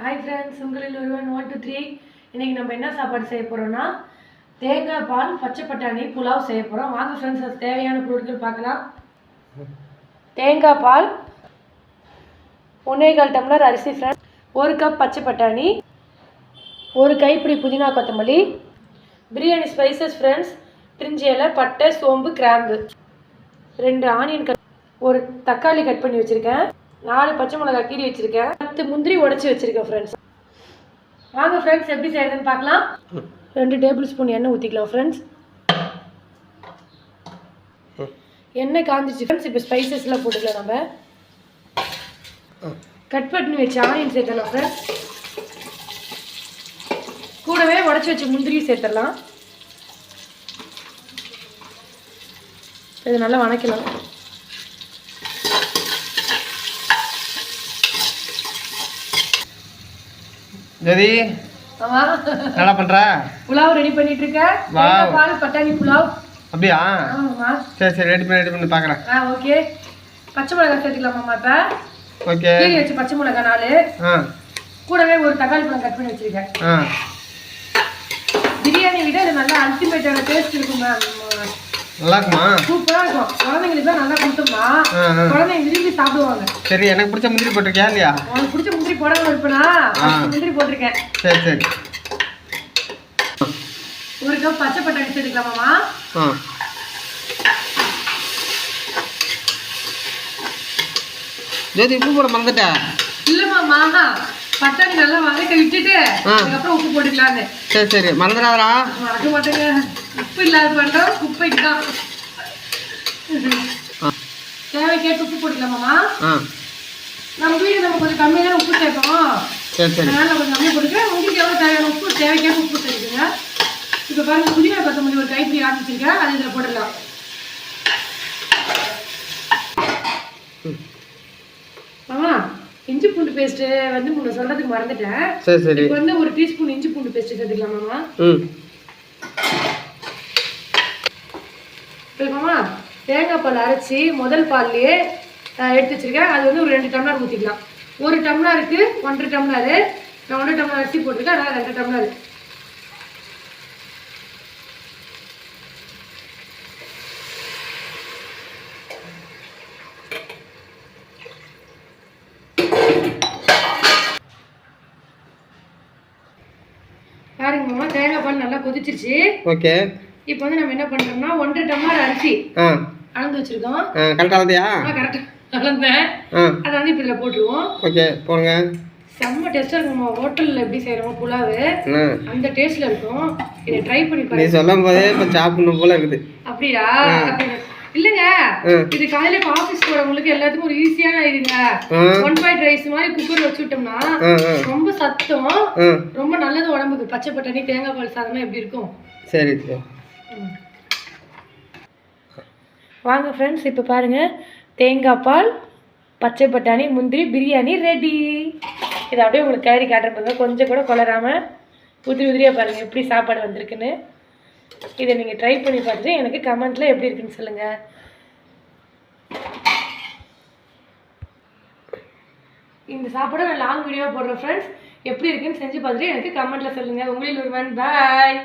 Hi friends உங்களில் ஒருவன் one two three இன்றைக்கி நம்ம என்ன சாப்பாடு செய்ய போகிறோம்னா தேங்காய் பால் பச்சை பட்டாணி புலாவ் செய்ய போகிறோம் வாங்க ஃப்ரெண்ட்ஸ் அது தேவையான பொருட்கள் பார்க்கலாம். தேங்காய் பால் ஒன்றேகால் டம்ளர் அரிசி ஃப்ரெண்ட்ஸ் ஒரு கப் பச்சை பட்டாணி ஒரு கைப்பிடி புதினா கொத்தமல்லி பிரியாணி ஸ்பைசஸ் ஃப்ரெண்ட்ஸ் பிரிஞ்சி இலை பட்டை சோம்பு கிராம்பு. ரெண்டு ஆனியன் கட் ஒரு தக்காளி கட் பண்ணி வச்சுருக்கேன். நாலு பச்சை மிளகாய் கீறி வச்சுருக்கேன். பத்து முந்திரி உடச்சி வச்சுருக்கேன் ஃப்ரெண்ட்ஸ் வாங்க ஃப்ரெண்ட்ஸ் எப்படி செய்யறதுன்னு பார்க்கலாம். ரெண்டு டேபிள் ஸ்பூன் எண்ணெய் ஊற்றிக்கலாம் ஃப்ரெண்ட்ஸ் எண்ணெய் காஞ்சிச்சு ஃப்ரெண்ட்ஸ் இப்போ ஸ்பைசஸ்லாம் போட்டுக்கலாம் நம்ம. கட் பண்ணி வச்ச ஆனியன் சேர்த்தலாம் ஃப்ரெண்ட்ஸ் கூடவே உடச்சி வச்ச முந்திரியும் சேர்த்துடலாம். இது நல்லா வணக்கலாம். ஜோதி நல்லா பண்ற? புலாவ் ரெடி பண்ணிட்டு இருக்கேன் பால் பட்டாணி புலாவ். அப்படியா? சரி சரி ரெடி பண்ணி ரெடி பண்ணி பார்க்குறேன் ஆ ஓகே. பச்சை மிளகாய் சேர்த்துக்கலாமாம்மா இப்போ? ஓகே. கீரி வச்சு பச்சை மிளகாய் நாலு. ஆ. கூடவே ஒரு தக்காளி பழம் கட் பண்ணி வச்சிருக்கேன். ஆ. பிரியாணி விட இது நல்லா அல்டிமேட்டான டேஸ்ட் இருக்கும் நல்லா இருக்குமா? சூப்பரா இருக்கும். குழந்தைங்களுக்கு தான் நல்லா கொடுத்தோம்னா குழந்தைங்க விரும்பி சாப்பிடுவாங்க. சரி எனக்கு பிடிச்ச முந்திரி போட்டிருக்கியா இல்லையா? உனக்கு பிடிச்ச போடாம இருப்பேனா? பத்து முந்திரி போட்டிருக்கேன். சரி சரி. ஒரு கப் பச்சை பட்டாணி சேர்த்துக்கலாமாம்மா? ஆ. ஜோதி உப்பு போட மறந்துட்டேன் இல்லம்மாம்மா. பட்டாணி நல்லா வதக்க விட்டுட்டு அதுக்கப்புறம் உப்பு போட்டுக்கலான்னு. சரி சரி. மறக்க மாட்டேங்க. உப்பு இல்லாத பண்றோம் குப்பைக்கு தான் ஆ. தேவைக்கேற்ப உப்பு போட்டுக்கலாமாம்மா? ஆ. நம்ம வீடு நம்ம கொஞ்சம் கம்மியாக தான் உப்பு சேர்ப்போம் சரி சரி. அதனால நான் கொஞ்சம் கம்மியாக உங்களுக்கு எவ்வளோ தேவையான உப்பு? தேவைக்கேற்ப உப்பு சேர்த்துக்கோங்க. இப்போ பாருங்க புதினா கொத்தமல்லி ஒரு கைப்பிடி ஆட்டி வச்சிருக்கேன். அது இதில் போட்டுடலாம். ஆமா இஞ்சி பூண்டு பேஸ்ட்டு வந்து முன்ன சொல்றதுக்கு மறந்துட்டேன். சரி சரி. இப்போ வந்து ஒரு டீஸ்பூன் இஞ்சி பூண்டு பேஸ்ட் சேர்த்துக்கலாமாம்மா ம். சரிம்மா தேங்காய் பால் அரைச்சி முதல் பால்லையே எடுத்து வச்சிருக்கேன். அது வந்து ஒரு ரெண்டு டம்ளர் ஊற்றிக்கலாம் ஒரு டம்ளருக்கு ஒன்றரை டம்ளரு. நான் ஒன்றரை டம்ளர் அரிசி போட்டிருக்கேன். அதனால் ரெண்டு டம்ளர். பாருங்க மாமா தேங்காய் பால் நல்லா கொதிச்சிருச்சு. ஓகே. இப்போ வந்து நம்ம என்ன பண்ணுறோம்னா ஒன்றரை டம்ளர் அரிசி அளந்து வச்சிருக்கோம். ஆ கரெக்டாக வந்தியா? ஆ. அதை வந்து இப்போ இதில் போட்டுருவோம். ஓகே போங்க செம்ம டேஸ்ட்டாக இருக்கும்மா. ஹோட்டலில் எப்படி செய்கிறோமோ புலாவு. அந்த டேஸ்ட்டில் இருக்கும். இதை ட்ரை பண்ணி நீ பாருங்க. சொல்லும் போதே இப்போ சாப்பிடணும் போல இருக்குது. அப்படியா? இல்லைங்க. இது காலையில இப்போ ஆஃபீஸ் போகிறவங்களுக்கு எல்லாத்துக்கும் ஒரு ஈஸியான இதுங்க ஒன் பாயிண்ட் ரைஸ் மாதிரி குக்கர் வச்சு விட்டோம்னா ஆ ஆ. ரொம்ப சத்தம் ரொம்ப நல்லது உடம்புக்கு. பச்சை பட்டாணி தேங்காய் பால் சாதம்லாம் எப்படி இருக்கும்? சரி சரி. வாங்க ஃப்ரெண்ட்ஸ் இப்போ பாருங்கள் தேங்காய் பால் பச்சை பட்டாணி முந்திரி பிரியாணி ரெடி இதை அப்படியே உங்களுக்கு கேரி காட்டுறப்பாங்க கொஞ்சம் கூட கொலராமல் உதிரி உதிரியாக பாருங்கள் எப்படி சாப்பாடு வந்திருக்குன்னு. இதை நீங்கள் ட்ரை பண்ணி பார்த்துட்டு எனக்கு கமெண்ட்டில் எப்படி இருக்குன்னு சொல்லுங்கள் இந்த சாப்பாடை நான் லாங் வீடியோவாக போடுறேன் ஃப்ரெண்ட்ஸ் எப்படி இருக்குன்னு செஞ்சு பார்த்துட்டு எனக்கு கமெண்ட்டில் சொல்லுங்கள் உங்களில் ஒருவன். பாய்